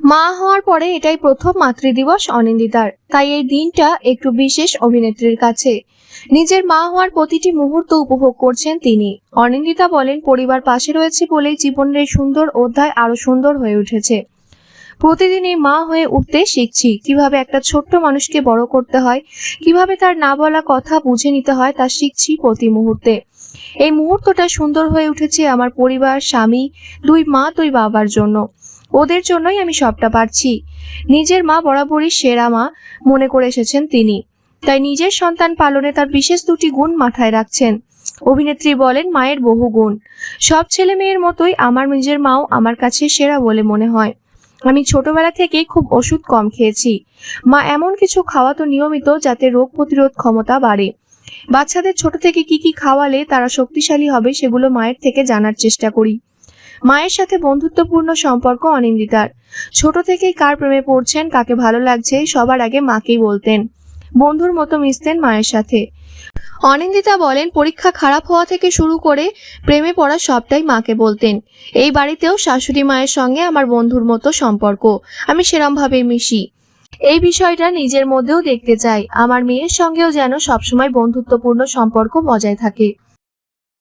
মা হওয়ার পরে এটাই প্রথম মাতৃদিবস অনিন্দিতার। তাই এই দিনটা একটু বিশেষ অভিনেত্রীর কাছে। নিজের মা হওয়ার প্রতিটি মুহূর্ত উপভোগ করছেন তিনি। অনিন্দিতা বলেন, পরিবার পাশে রয়েছে বলেই জীবনের সুন্দর অধ্যায় আরও সুন্দর হয়ে উঠেছে। প্রতিদিনই মা হয়ে উঠতে শিখছি কীভাবে একটা ছোট্ট মানুষকে বড় করতে হয়, কীভাবে তার না বলা কথা বুঝে নিতে হয় তা শিখছি প্রতি মুহূর্তে। এই মুহূর্তটা সুন্দর হয়ে উঠেছে আমার পরিবার, স্বামী, দুই মা, দুই বাবার জন্য। ওদের জন্যই আমি সবটা পারছি। নিজের মা বরাবরই সেরা মা, মনে করে এসেছেন তিনি। তাই নিজের সন্তান পালনে তার বিশেষ দুটি গুণ মাথায় রাখছেন। অভিনেত্রী বলেন, মায়ের বহু গুণ। সব ছেলে মেয়ের মতোই আমার নিজের মাও আমার কাছে সেরা বলে মনে হয়। আমি ছোটবেলা থেকেই খুব ওষুধ কম খেয়েছি। মা এমন কিছু খাওয়াতো নিয়মিত যাতে রোগ প্রতিরোধ ক্ষমতা বাড়ে। বাচ্চাদের ছোট থেকে কি কি খাওয়ালে তারা শক্তিশালী হবে সেগুলো মায়ের থেকে জানার চেষ্টা করি। মায়ের সাথে বন্ধুত্বপূর্ণ সম্পর্ক অনিন্দিতার। ছোট থেকেই কার প্রেমে পড়ছেন, কাকে ভালো লাগছে, সবার আগে মাকেই বলতেন। বন্ধুর মতো মিশতেন মায়ের সাথে। অনিন্দিতা বলেন, পরীক্ষা খারাপ হওয়া থেকে শুরু করে প্রেমে পড়া সবটাই মাকে বলতেন। এই বাড়িতেও শাশুড়ি মায়ের সঙ্গে আমার বন্ধুর মতো সম্পর্ক। আমি সেরমভাবে মিশি। এই বিষয়টা নিজের মধ্যেও দেখতে চাই। আমার মেয়ের সঙ্গেও যেন সবসময় বন্ধুত্বপূর্ণ সম্পর্ক বজায় থাকে।